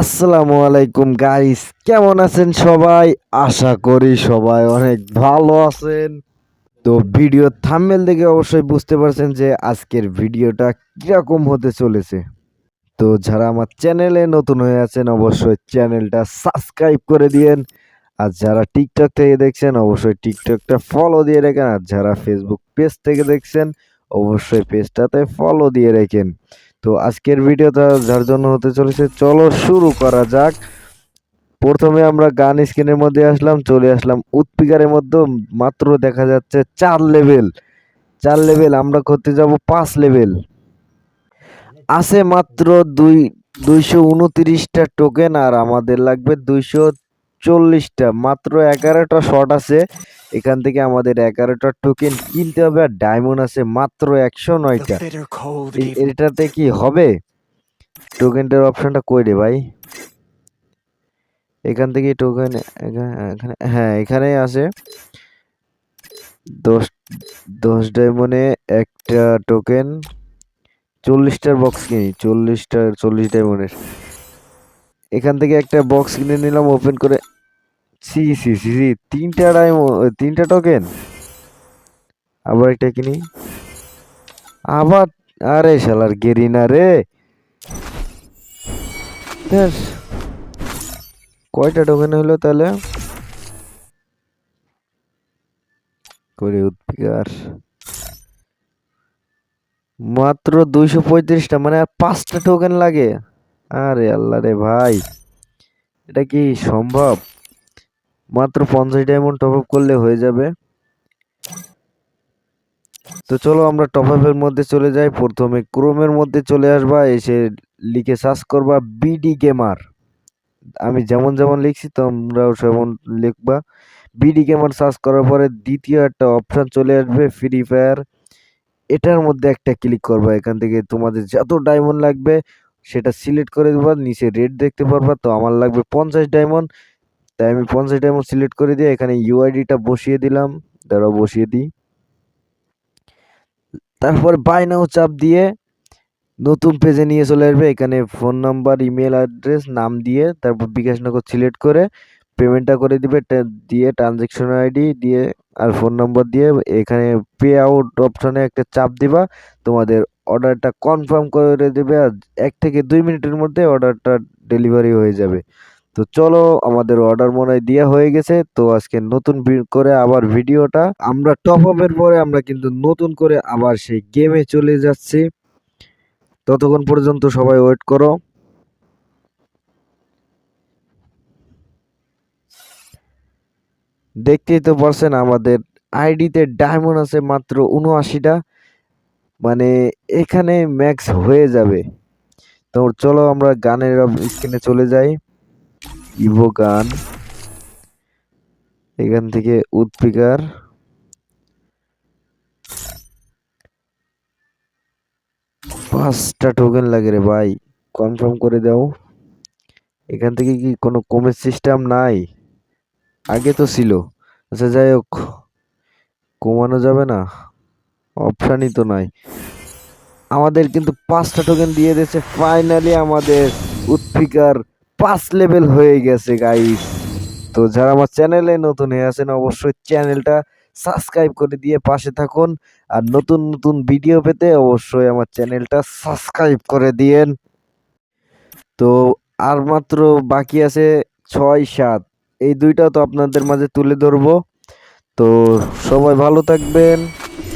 আসসালামু আলাইকুম গাইস কেমন আছেন সবাই? আশা করি সবাই অনেক ভালো আছেন। তো ভিডিও থাম্বনেল দেখে অবশ্যই বুঝতে পারছেন যে আজকের ভিডিওটা কীরকম হতে চলেছে। তো যারা আমার চ্যানেলে নতুন হয়ে আছেন, অবশ্যই চ্যানেলটা সাবস্ক্রাইব করে দিয়েন। আর যারা টিকটক থেকে দেখছেন, অবশ্যই টিকটকটা ফলো দিয়ে রাখেন। আর যারা ফেসবুক পেজ থেকে দেখছেন, অবশ্যই পেজটাতে ফলো দিয়ে রাখেন। তো আজকের ভিডিওটা যার জন্য হতে চলেছে, চলো শুরু করা যাক। প্রথমে আমরা গান স্ক্রিনের মধ্যে আসলাম, চলে আসলাম উৎপিকারের মধ্যে, মাত্র দেখা যাচ্ছে চার লেভেল। চার লেভেল, আমরা করতে যাব পাঁচ লেভেল। আছে মাত্র দুই, দুইশো উনত্রিশটা টোকেন আর আমাদের লাগবে দুইশো চল্লিশটা। মাত্র এগারোটা শট আছে। এখান থেকে আমাদের এগারোটা টোকেন কিনতে হবে আর ডায়মন্ড আছে মাত্র একশো নয়টা। এটাতে কি হবে? টোকেনটার অপশনটা কই রে ভাই? এখান থেকে টোকেন এখানে হ্যাঁ এখানেই আছে। দশ দশ ডায়মন্ডে একটা টোকেন চল্লিশটার বক্স কিনি। চল্লিশটা চল্লিশ ডায়মন্ডের এখান থেকে একটা বক্স কিনে নিলাম ওপেন করে। সি সি সি সি তিনটা ডায়মন্ড তিনটা টোকেন আবার একটা কিনি। আবার, আরে শালার গেরিনা রে। কয়টা টোকেন হলো তাহলে? করে উৎপিকার মাত্র দুইশো পঁয়ত্রিশটা মানে আর পাঁচটা টোকেন লাগে। আরে আল্লাহ রে ভাই, এটা কি সম্ভব? মাত্র পঞ্চাশ ডায়মন্ড টপ আপ করলে হয়ে যাবে। তো চলো আমরা টপ আপের মধ্যে চলে যাই। প্রথমে ক্রোমের মধ্যে চলে আসবা, এসে লিখে সার্চ করবা বিডি গেমার আমি যেমন যেমন লিখছি, তোমরাও সেমন লিখবা। বিডি গেমার সার্চ করার পরে দ্বিতীয় একটা অপশান চলে আসবে ফ্রি ফায়ার এটার মধ্যে একটা ক্লিক করবা, এখান থেকে তোমাদের যত ডায়মন্ড লাগবে সেটা সিলেক্ট করে দেবা নিচে রেট দেখতে পারবা, তো আমার লাগবে পঞ্চাশ ডায়মন্ড তাই আমি পঞ্চাশ ডায়মন্ড সিলেক্ট করে দিয়ে এখানে ইউআইডিটা বসিয়ে দিলাম। দাঁড়াও, বসিয়ে দিই। তারপর বাই নাও চাপ দিয়ে নতুন পেজে নিয়ে চলে আসবে। এখানে ফোন নাম্বার ইমেল অ্যাড্রেস নাম দিয়ে তারপর বিকাশ নগর সিলেক্ট করে পেমেন্টটা করে দিবে। দিয়ে ট্রানজেকশন আইডি দিয়ে আর ফোন নাম্বার দিয়ে এখানে পে আউট অপশনে একটা চাপ দিবা। তোমাদের অর্ডারটা কনফার্ম করে দেবে আর এক থেকে দুই মিনিটের মধ্যে অর্ডারটা ডেলিভারি হয়ে যাবে। তো চলো, আমাদের অর্ডার মনে হয় দেওয়া হয়ে গেছে। তো আজকে নতুন করে আবার ভিডিওটা। আমরা টপ আপের পরে আমরা কিন্তু নতুন করে আবার সেই গেমে চলে যাচ্ছি। ততক্ষণ পর্যন্ত সবাই ওয়েট করো। দেখতেই তো পারছেন আমাদের আইডিতে ডায়মন্ড আছে মাত্র উনআশিটা মানে এখানে ম্যাক্স হয়ে যাবে। তো চলো আমরা গানের স্ক্রিনে চলে যাই। ইভো গান। এখান থেকে উৎপিকার। পাঁচটা টোকেন লাগে রে ভাই কনফার্ম করে দাও। এখান থেকে কি কোনো কমের সিস্টেম নাই? আগে তো ছিল। আচ্ছা যাই হোক, কমানো যাবে না। অপশানই তো নাই। আমাদের কিন্তু পাঁচটা টোকেন দিয়ে দিয়েছে। ফাইনালি আমাদের উৎপিকার পাঁচ লেভেল হয়ে গেছে গাইস তো যারা আমার চ্যানেলে নতুন হয়ে আছেন, অবশ্যই চ্যানেলটা সাবস্ক্রাইব করে দিয়ে পাশে থাকুন। আর নতুন নতুন ভিডিও পেতে অবশ্যই আমার চ্যানেলটা সাবস্ক্রাইব করে দিয়েন। তো আর মাত্র বাকি আছে ছয়, সাত। এই দুইটা তো আপনাদের মাঝে তুলে ধরবো। তো সবাই ভালো থাকবেন।